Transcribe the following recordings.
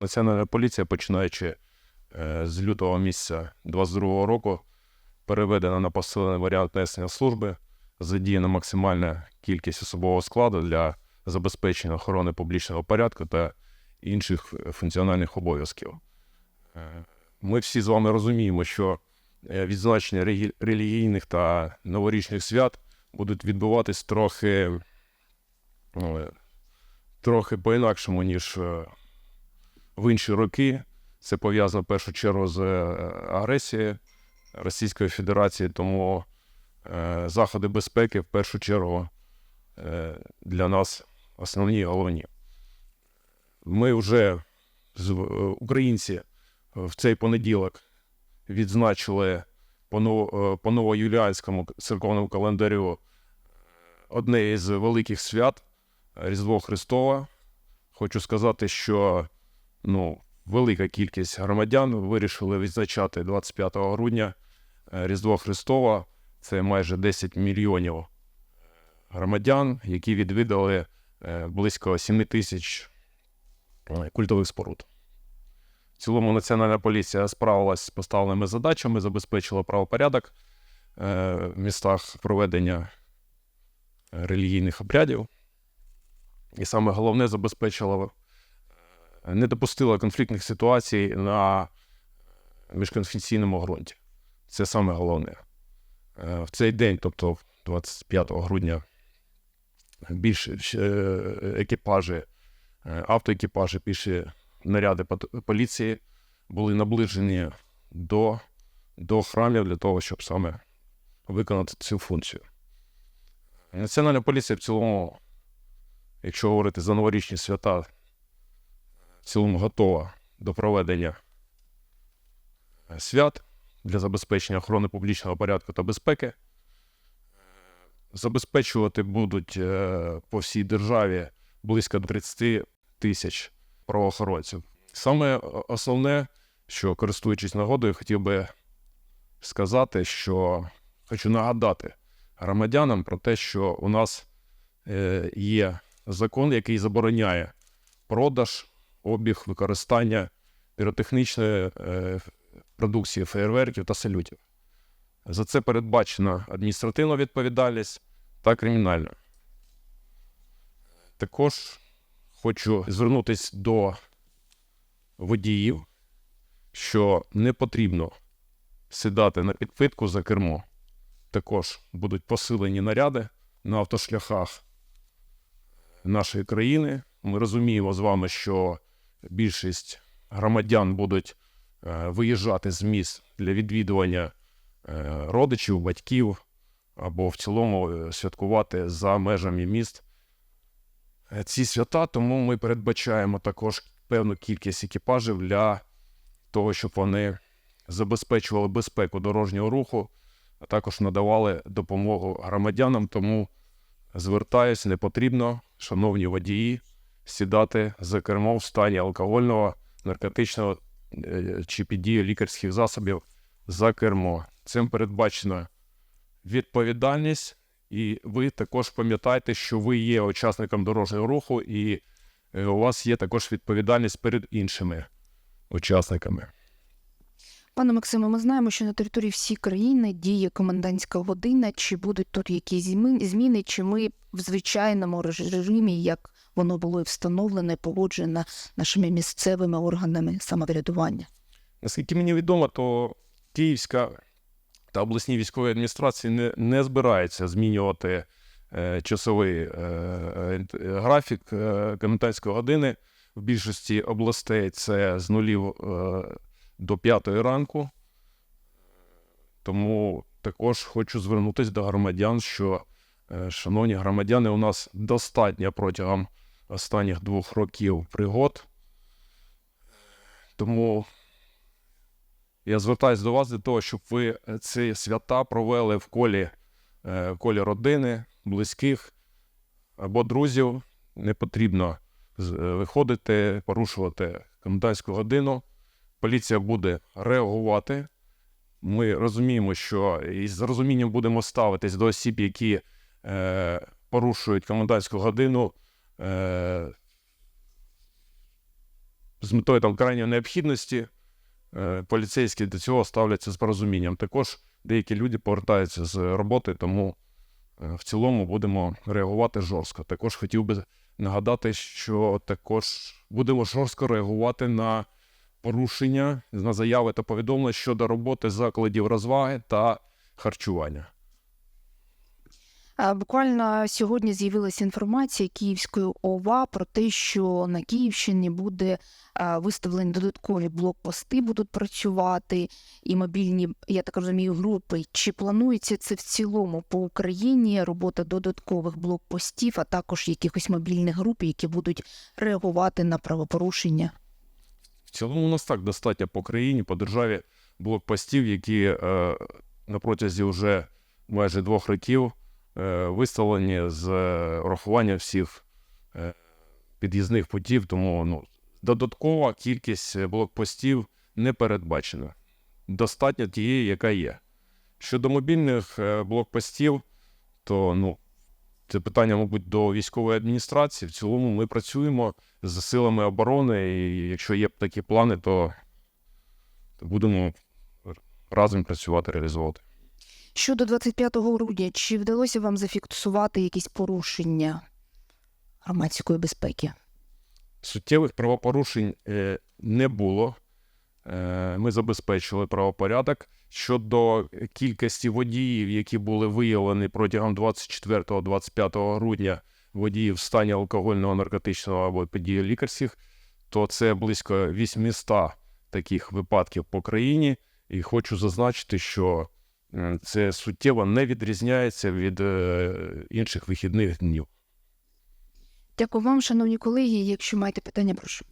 Національна поліція, починаючи е, з лютого місяця 22 року, переведена на посилений варіант несення служби, задіяна максимальна кількість особового складу для забезпечення охорони публічного порядку та інших функціональних обов'язків. Е, Ми всі з вами розуміємо, що е, відзначення релігійних та новорічних свят будуть відбуватись трохи, е, трохи по-інакшому, ніж в інші роки. Це пов'язано в першу чергу з е, агресією Російської Федерації, тому е, заходи безпеки в першу чергу е, для нас основні і головні. Ми вже українці в цей понеділок відзначили по новоюліанському церковному календарю одне із великих свят Різдво Христова. Хочу сказати, що ну, велика кількість громадян вирішили відзначати 25 грудня е, Різдво Христова. Це майже 10 мільйонів громадян, які відвідали е, близько 7 тисяч е, культових споруд. В цілому Національна поліція справилась з поставленими задачами, забезпечила правопорядок е, в містах проведення е, релігійних обрядів. І саме головне забезпечила е, не допустила конфліктних ситуацій на міжконфесійному ґрунті. Це саме головне. Е, В цей день, тобто 25 грудня, більше е, екіпажі, е, автоекіпажі, піші наряди поліції були наближені до, до храмів для того, щоб саме виконати цю функцію. Національна поліція в цілому, якщо говорити за новорічні свята, цілому готова до проведення е, свят для забезпечення охорони публічного порядку та безпеки. Е, Забезпечувати будуть е, по всій державі близько 30 тисяч правоохоронців. Саме основне, що користуючись нагодою, хотів би сказати, що хочу нагадати громадянам про те, що у нас є закон, який забороняє продаж, обіг, використання піротехнічної е, продукції феєрверків та салютів. За це передбачена адміністративна відповідальність та кримінальна. Також хочу звернутися до водіїв, що не потрібно сідати на підпитку за кермо. Також будуть посилені наряди на автошляхах нашої країни. Ми розуміємо з вами, що більшість громадян будуть е, виїжджати з міст для відвідування е, родичів, батьків або в цілому е, святкувати за межами міст ці свята. Тому ми передбачаємо також певну кількість екіпажів для того, щоб вони забезпечували безпеку дорожнього руху, а також надавали допомогу громадянам. Тому звертаюсь, не потрібно, шановні водії, сідати за кермо в стані алкогольного, наркотичного е, чи під дією лікарських засобів за кермо. Цим передбачена відповідальність, і ви також пам'ятайте, що ви є учасником дорожнього руху, і е, у вас є також відповідальність перед іншими учасниками. Пане Максиме, ми знаємо, що на території всієї країни діє комендантська година. Чи будуть тут якісь зміни, чи ми в звичайному режимі, як воно було і встановлене, погоджено нашими місцевими органами самоврядування? Наскільки мені відомо, то Київська та обласні військові адміністрації не, не збираються змінювати е, часовий е, е, графік е, комендантської години. В більшості областей це з нулів е, до п'ятої ранку. Тому також хочу звернутися до громадян, що, е, шановні громадяни, у нас достатньо протягом останніх двох років пригод. Тому я звертаюся до вас для того, щоб ви ці свята провели в колі, е, в колі родини, близьких або друзів. Не потрібно е, виходити, порушувати комендантську годину. Поліція буде реагувати. Ми розуміємо, що і з розумінням будемо ставитись до осіб, які е, порушують комендантську годину. Е, з метою там крайньої необхідності е, поліцейські до цього ставляться з порозумінням. Також деякі люди повертаються з роботи, тому е, в цілому будемо реагувати жорстко. Також хотів би нагадати, що також будемо жорстко реагувати на порушення, на заяви та повідомлення щодо роботи закладів розваги та харчування. А, Буквально сьогодні з'явилася інформація Київської ОВА про те, що на Київщині буде виставлені додаткові блокпости, будуть працювати і мобільні, я так розумію, групи. Чи планується це в цілому по Україні робота додаткових блокпостів, а також якихось мобільних груп, які будуть реагувати на правопорушення? В цілому у нас так достатньо по країні, по державі блокпостів, які е, на протязі вже майже двох років е, виставлені з е, урахуванням всіх е, під'їзних путів, тому ну, додаткова кількість е, блокпостів не передбачена. Достатньо тієї, яка є. Щодо мобільних е, блокпостів, то ну, це питання, мабуть, до військової адміністрації. В цілому ми працюємо з силами оборони, і якщо є такі плани, то, будемо разом працювати, реалізовувати. Щодо 25 грудня, чи вдалося вам зафіксувати якісь порушення громадської безпеки? Суттєвих правопорушень е, не було. Е, Ми забезпечили правопорядок. Щодо кількості водіїв, які були виявлені протягом 24-25 грудня водіїв в стані алкогольного, наркотичного або події лікарських, то це близько 800 таких випадків по країні. І хочу зазначити, що це суттєво не відрізняється від е, інших вихідних днів. Дякую вам, шановні колеги. Якщо маєте питання, прошу.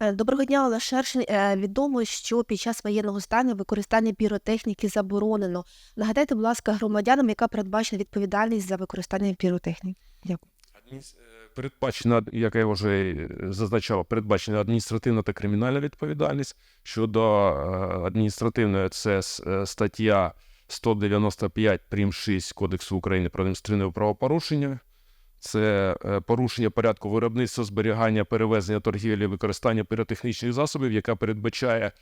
Е, Доброго дня, Олег Шершень. Е, Відомо, що під час воєнного стану використання піротехніки заборонено. Нагадайте, будь ласка, громадянам, яка передбачена відповідальність за використання піротехніки. Дякую. Е, Передбачена, як я вже зазначав, передбачена адміністративна та кримінальна відповідальність. Щодо е, адміністративної, це е, стаття 195 прим. 6 Кодексу України про адміністративне правопорушення. Це порушення порядку виробництва, зберігання, перевезення, торгівлі, використання піротехнічних засобів, яка передбачає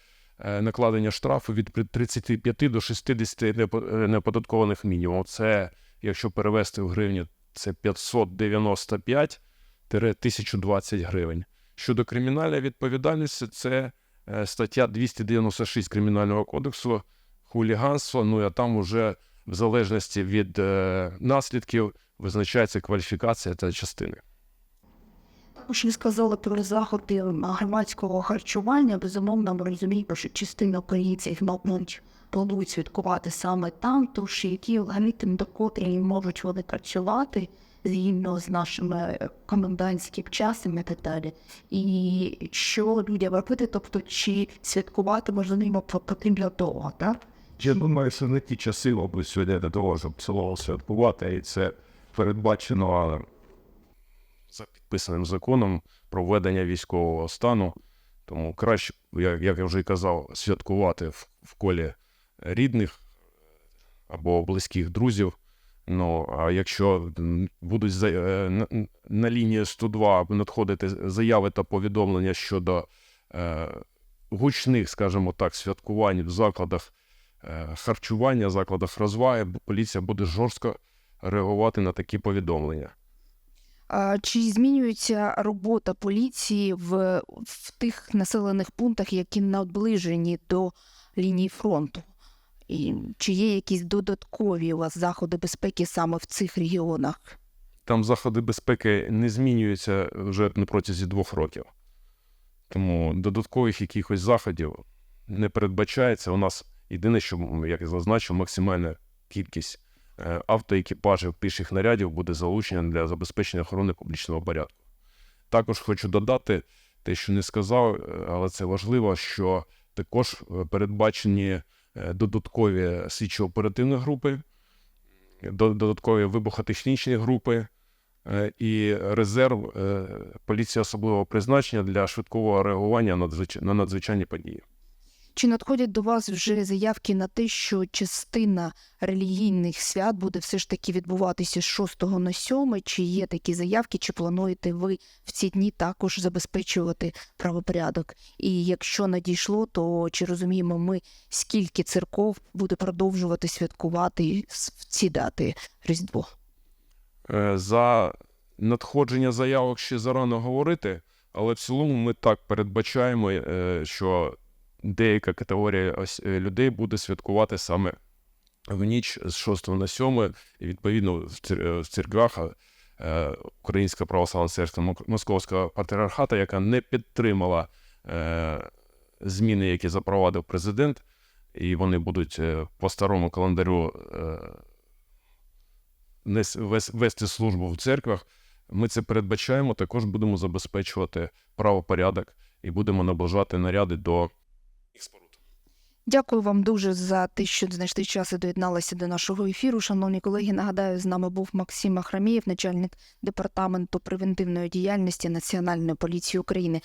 накладення штрафу від при- 35 до 60 непо- е, неоподаткованих мінімумів. Це, якщо перевести в гривні, це 595-1020 гривень. Щодо кримінальної відповідальності, це е, стаття 296 Кримінального кодексу, хуліганство. Ну а там вже в залежності від е, наслідків визначається кваліфікація та частини. Також ви сказали про заходи громадського харчування. Безумовно, ми розуміємо, що частина українців, мабуть, планують святкувати саме там, тож які алгоритм, до котрі можуть вони працювати згідно з нашими комендантським часом і так далі. І що людям робити, тобто чи святкувати можливо потрібно довго, так? Я думаю, що не ті часи, мабуть, сьогодні для того, щоб цілого святкувати, і це передбачено за підписаним законом про введення військового стану. Тому краще, як, я вже й казав, святкувати в, в колі рідних або близьких друзів. Ну, а якщо будуть за- е, на, лінії 102 надходити заяви та повідомлення щодо е, гучних, скажімо так, святкувань в закладах е, харчування, закладах розваги, поліція буде жорстко реагувати на такі повідомлення. Чи змінюється робота поліції в, в тих населених пунктах, які наближені до лінії фронту? І чи є якісь додаткові у вас заходи безпеки саме в цих регіонах? там заходи безпеки не змінюються вже на протязі двох років. Тому додаткових якихось заходів не передбачається. У нас єдине, що, як я зазначив, максимальна кількість е, автоекіпажів піших нарядів буде залучена для забезпечення охорони публічного порядку. Також хочу додати те, що не сказав, е, але це важливо, що також е, передбачені додаткові слідчо-оперативні групи, додаткові вибухотехнічні групи е, і резерв е, поліції особливого призначення для швидкого реагування на надзвичайні події. Чи надходять до вас вже заявки на те, що частина релігійних свят буде все ж таки відбуватися з 6 на 7? Чи є такі заявки, чи плануєте ви в ці дні також забезпечувати правопорядок? І якщо надійшло, то чи розуміємо ми, скільки церков буде продовжувати святкувати в ці дати Різдво? Е, За надходження заявок ще зарано говорити, але в цілому ми так передбачаємо, е, що деяка категорія е, людей буде святкувати саме в ніч з 6 на 7, і відповідно в е, в церквях е, Українська православна церква Московського патріархата, яка не підтримала зміни, які запровадив президент, і вони будуть по старому календарю вести службу в церквах. Ми це передбачаємо, також будемо забезпечувати правопорядок і будемо наближати наряди до їх споруд. Дякую вам дуже за те, що знайшли час і доєдналися до нашого ефіру. Шановні колеги, нагадаю, з нами був Максим Ахрамієв, начальник департаменту превентивної діяльності Національної поліції України.